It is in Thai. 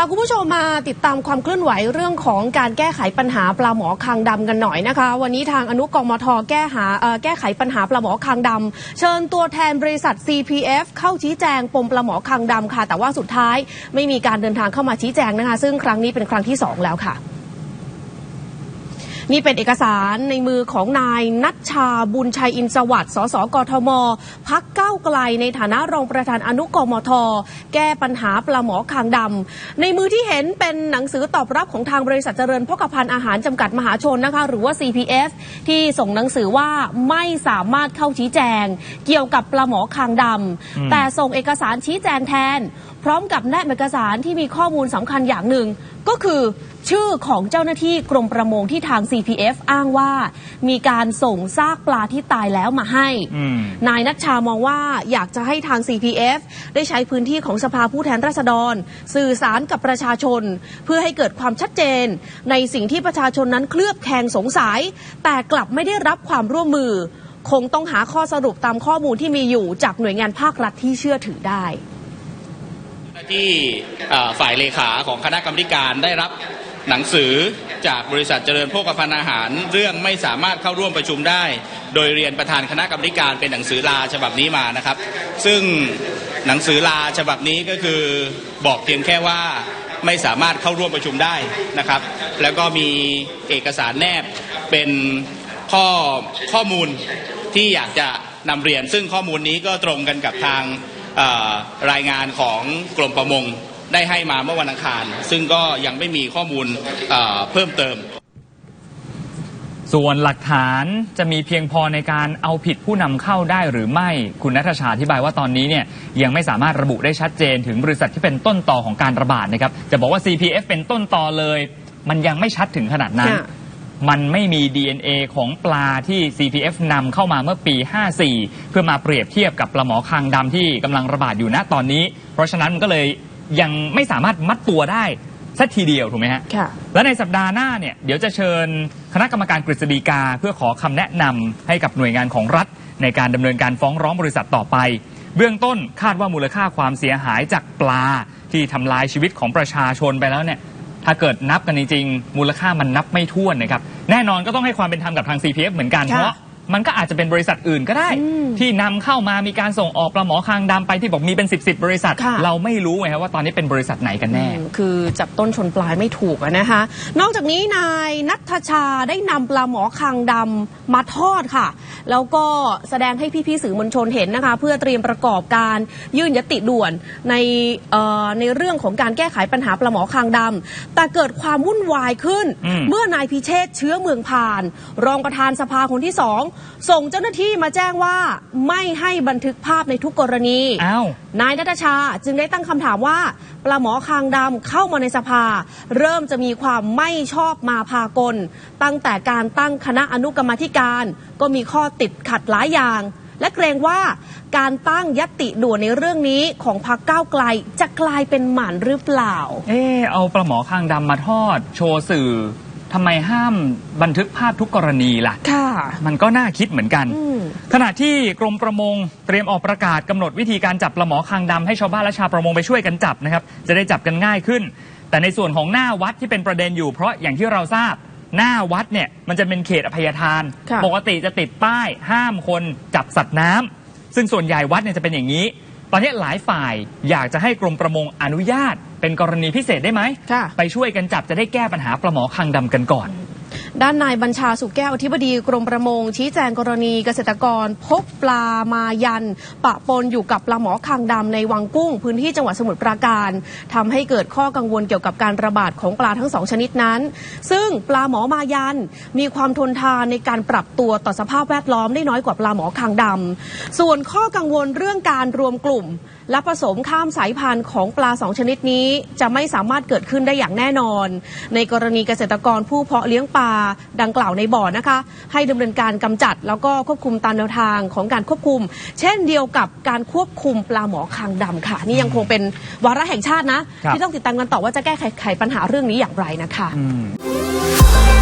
าคุณผู้ชมมาติดตามความเคลื่อนไหวเรื่องของการแก้ไขปัญหาปลาหมอคางดำกันหน่อยนะคะ วันนี้ทางอนุกรมทแก้หาแก้ไขปัญหาปลาหมอคางดำเชิญตัวแทนบริษัท CPF เข้าชี้แจงปมปลาหมอคางดำค่ะ แต่ว่าสุดท้ายไม่มีการเดินทางเข้ามาชี้แจงนะคะ ซึ่งครั้งนี้เป็นครั้งที่สองแล้วค่ะ นี่เป็นเอกสารในมือของนายนัชชาบุญชัยอินทร์สวัสดิ์สสกทม พักก้าวไกลในฐานะรองประธานอนุกรมท แก้ปัญหาปลาหมอคางดำในมือที่เห็นเป็นหนังสือตอบรับของทางบริษัทเจริญพกพันธ์อาหารจำกัดมหาชนนะคะ หรือว่า CPF ที่ส่งหนังสือว่าไม่สามารถเข้าชี้แจง เกี่ยวกับปลาหมอคางดำแต่ส่งเอกสารชี้แจงแทน พร้อมกับแนบเอกสารที่มีข้อมูลสำคัญอย่างหนึ่งก็คือชื่อของเจ้าหน้าที่กรมประมงที่ทาง CPF อ้างว่า มีการส่งซากปลาที่ตายแล้วมาให้อืมนายนัชชามองว่าอยากจะให้ทาง CPF ได้ใช้พื้นที่ของสภาผู้แทนราษฎร สื่อสารกับประชาชน เพื่อให้เกิดความชัดเจน ในสิ่งที่ประชาชนนั้นเคลือบแคลงสงสัย แต่กลับไม่ได้รับความร่วมมือ คงต้องหาข้อสรุปตามข้อมูลที่มีอยู่จากหน่วยงานภาครัฐที่เชื่อถือได้ ที่ฝ่ายเลขาของคณะกรรมการได้รับหนังสือจากบริษัทเจริญโภคภัณฑ์อาหาร เรื่องไม่สามารถเข้าร่วมประชุมได้ โดยเรียนประธานคณะกรรมการเป็นหนังสือลาฉบับนี้มานะครับ ซึ่งหนังสือลาฉบับนี้ก็คือบอกเพียงแค่ว่าไม่สามารถเข้าร่วมประชุมได้นะครับ แล้วก็มีเอกสารแนบเป็นข้อข้อมูลที่อยากจะนำเรียน ซึ่งข้อมูลนี้ก็ตรงกันกับทาง รายงานของกรมประมงได้ให้มาเมื่อวันอังคาร ซึ่งก็ยังไม่มีข้อมูลเอ่อเพิ่มเติม ส่วนหลักฐานจะมีเพียงพอในการเอาผิดผู้นำเข้าได้หรือไม่ คุณนัทชาอธิบายว่าตอนนี้เนี่ยยังไม่สามารถระบุได้ชัดเจนถึงบริษัทที่เป็นต้นต่อของการระบาดนะครับจะบอกว่า CPF เป็นต้นต่อเลย มันยังไม่ชัดถึงขนาดนั้นค่ะ มันไม่มี DNA ของปลาที่ CPF นำเข้ามาเมื่อปี 54 เพื่อมาเปรียบเทียบกับปลาหมอคางดำที่กำลังระบาดอยู่ณตอนนี้ เพราะฉะนั้นมันก็เลยยังไม่สามารถมัดตัวได้สักทีเดียวถูกไหมฮะ ค่ะ และในสัปดาห์หน้าเนี่ยเดี๋ยวจะเชิญคณะกรรมการกฤษฎีกา เพื่อขอคำแนะนำให้กับหน่วยงานของรัฐ ในการดำเนินการฟ้องร้องบริษัทต่อไป เบื้องต้นคาดว่ามูลค่าความเสียหายจากปลาที่ทำลายชีวิตของประชาชนไปแล้วเนี่ยถ้าเกิดนับกันจริงๆมูลค่ามันนับไม่ถ้วนนะครับ แน่นอนก็ต้องให้ความเป็นธรรมกับทาง CPF เหมือนกันค่ะ เพราะ มันก็อาจจะเป็นบริษัทอื่นก็ได้อืมที่นำเข้ามามีการส่งออกปลาหมอคางดำไปที่บอกมีเป็น 10 10บริษัทค่ะเราไม่รู้ไงครับว่าตอนนี้เป็นบริษัทไหนกันแน่อืมคือจับต้นชนปลายไม่ถูกอะนะคะ นอกจากนี้นายนัทชาได้นำปลาหมอคางดำมาทอดค่ะ แล้วก็แสดงให้พี่ๆสื่อมวลชนเห็นนะคะ เพื่อเตรียมประกอบการยื่นยติด่วนในเอ่อในเรื่องของการแก้ไขปัญหาปลาหมอคางดำแต่เกิดความวุ่นวายขึ้นอืมเมื่อนายพิเชษฐ์เชื้อเมืองพาน รองประธานสภาคนที่สองส่งเจ้าหน้าที่มาแจ้งว่าไม่ให้บันทึกภาพในทุกกรณีอ้าวนายนัทชาจึงได้ตั้งคำถามว่า ปลาหมอคางดำเข้ามาในสภา เริ่มจะมีความไม่ชอบมาพากล ตั้งแต่การตั้งคณะอนุกรรมาธิการ ก็มีข้อติดขัดหลายอย่าง และเกรงว่าการตั้งยติด่วนในเรื่องนี้ของพรรคก้าวไกลจะกลายเป็นหมันหรือเปล่า เออเอาปลาหมอคางดำมาทอด โชว์สื่อ ทำไมห้ามบันทึกภาพทุกกรณีล่ะ ค่ะ มันก็น่าคิดเหมือนกัน อืม ขณะที่กรมประมงเตรียมออกประกาศกำหนดวิธีการจับปลาหมอคางดำให้ชาวบ้านและชาวประมงไปช่วยกันจับนะครับ จะได้จับกันง่ายขึ้น แต่ในส่วนของหน้าวัดที่เป็นประเด็นอยู่ เพราะอย่างที่เราทราบหน้าวัดเนี่ยมันจะเป็นเขตอภัยทาน ค่ะ ปกติจะติดป้ายห้ามคนจับสัตว์น้ำซึ่งส่วนใหญ่วัดเนี่ยจะเป็นอย่างนี้ ตอนนี้หลายฝ่ายอยากจะให้กรมประมงอนุญาต เป็นกรณีพิเศษได้ไหม ค่ะ ไปช่วยกันจับจะได้แก้ปัญหาปลาหมอคางดำกันก่อน ด้านนายบัญชาสุแก้วอธิบดีกรมประมง ชี้แจงกรณีเกษตรกร พบปลามายัน ปะปนอยู่กับปลาหมอคางดำในวังกุ้ง พื้นที่จังหวัดสมุทรปราการทำให้เกิดข้อกังวลเกี่ยวกับการระบาดของปลาทั้งสองชนิดนั้น ซึ่งปลาหมอมายันมีความทนทานในการปรับตัวต่อสภาพแวดล้อมได้น้อยกว่าปลาหมอคางดำส่วนข้อกังวลเรื่องการรวมกลุ่ม และผสมข้ามสายพันธุ์ของปลาสองชนิดนี้ จะไม่สามารถเกิดขึ้นได้อย่างแน่นอน ในกรณีเกษตรกรผู้เพาะเลี้ยงปลาดังกล่าวในบ่อนะคะ ให้ดำเนินการกำจัด แล้วก็ควบคุมตามแนวทางของการควบคุม เช่นเดียวกับการควบคุมปลาหมอคางดำค่ะ นี่ยังคงเป็นวาระแห่งชาตินะครับที่ต้องติดตามกันต่อว่าจะแก้ไขปัญหาเรื่องนี้อย่างไรนะคะอืม